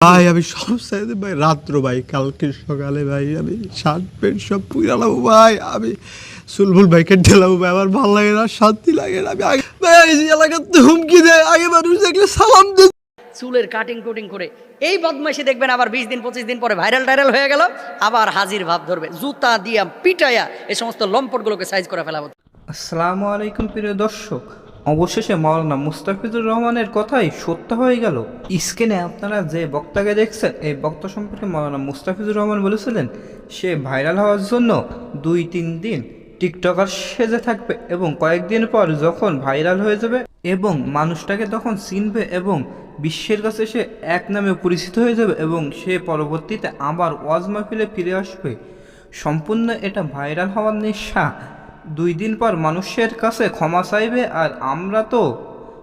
ভাই আমি সব চাইতে ভাই রাত্র ভাই কালকে সকালে ভাই আমি শার্ট প্যান্ট সব পুরালাম ভাই আমি সুলভুল ভাইকে ঢেলাম ভাই আমার ভালো লাগে না শান্তি লাগে না আমি আগে ভাই এই এলাকাতে হুমকি দেয় আগে মানুষ দেখলে সালাম দিত চুলের কাটিং কুটিং করে। এই বদমাইশি দেখবেন আবার বিশ দিন পঁচিশ দিন পরে ভাইরাল টাইরাল হয়ে গেল আবার হাজির ভাব ধরবে। জুতা দিয়া পিটাইয়া এই সমস্ত লম্পটগুলোকে সাইজ করে ফেলাবো। আসসালামু আলাইকুম প্রিয় দর্শক। অবশেষে মাওলানা মুস্তাফিজুর রহমানের কথাই সত্য হয়ে গেল। স্ক্রিনে আপনারা যে বক্তাকে দেখছেন, এই বক্তা সম্পর্কে মাওলানা মুস্তাফিজুর রহমান বলেছিলেন, সে ভাইরাল হওয়ার জন্য দুই তিন দিন টিকটকার সেজে থাকবে এবং কয়েকদিন পর যখন ভাইরাল হয়ে যাবে এবং মানুষটাকে তখন চিনবে এবং বিশ্বের কাছে সে এক নামে পরিচিত হয়ে যাবে এবং সে পরবর্তীতে আবার ওয়াজ মাহফিলে ফিরে আসবে। সম্পূর্ণ এটা ভাইরাল হওয়ার নেশা। দুই দিন পর মানুষের কাছে ক্ষমা চাইবে আর আমরা তো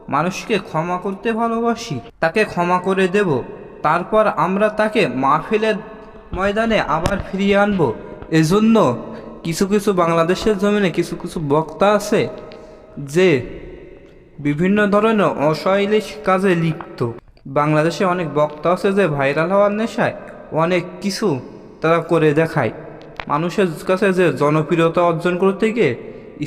মানুষকে ক্ষমা করতে ভালোবাসি, তাকে ক্ষমা করে দেব। তারপর আমরা তাকে মাহফিলের ময়দানে আবার ফিরিয়ে আনব। এজন্য কিছু কিছু বাংলাদেশের জমিনে কিছু কিছু বক্তা আছে যে বিভিন্ন ধরনের অশৈলিশ কাজে লিপ্ত। বাংলাদেশে অনেক বক্তা আছে যে ভাইরাল হওয়ার নেশায় অনেক কিছু তারা করে দেখায়। মানুষের কাছে যে জনপ্রিয়তা অর্জন করতে গিয়ে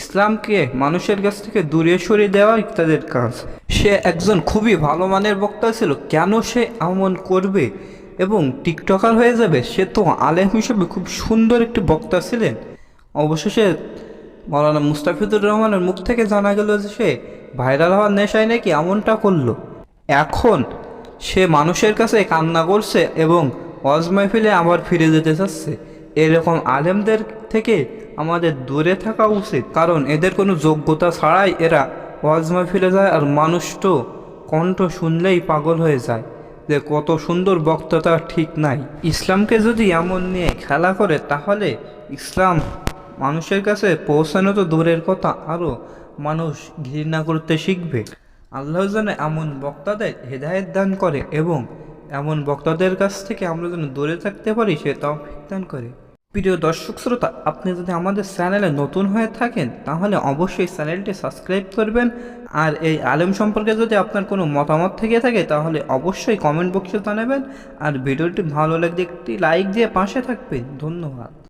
ইসলামকে মানুষের কাছ থেকে দূরে সরিয়ে দেওয়া তাদের কাজ। সে একজন খুবই ভালো মানের বক্তা ছিল, কেন সে এমন করবে এবং টিকটকার হয়ে যাবে সে তো আলেম হিসেবে খুব সুন্দর একটি বক্তা ছিলেন। অবশেষে মৌলানা মুস্তাফিজুর রহমানের মুখ থেকে জানা গেল যে সে ভাইরাল হওয়ার নেশায় নাকি এমনটা করল। এখন সে মানুষের কাছে কান্না করছে এবং ওয়াজ মাহফিলে আবার ফিরে যেতে চাচ্ছে। এরকম আলেমদের থেকে আমাদের দূরে থাকা উচিত। কারণ এদের কোনো যোগ্যতা ছাড়াই এরা ওয়াজ মাহফিলে যায় আর মানুষ তো কণ্ঠ শুনলেই পাগল হয়ে যায় যে কত সুন্দর বক্ততা ঠিক নাই। ইসলামকে যদি এমন নিয়ে খেলা করে, তাহলে ইসলাম মানুষের কাছে পৌঁছানো তো দূরের কথা, আরও মানুষ ঘৃণা করতে শিখবে। আল্লাহ যেন এমন বক্তাদের হেদায়েত দান করে এবং এমন বক্তাদের কাছ থেকে আমরা যেন দূরে থাকতে পারি, সে তাও দান করে। প্রিয় দর্শক শ্রোতা, আপনি যদি আমাদের চ্যানেলে নতুন হয়ে থাকেন, তাহলে অবশ্যই চ্যানেলটি সাবস্ক্রাইব করবেন। আর এই আলেম সম্পর্কে যদি আপনার কোনো মতামত থেকে থাকে, তাহলে অবশ্যই কমেন্ট বক্সে জানাবেন। আর ভিডিওটি ভালো লাগলে একটি লাইক দিয়ে পাশে থাকবেন। ধন্যবাদ।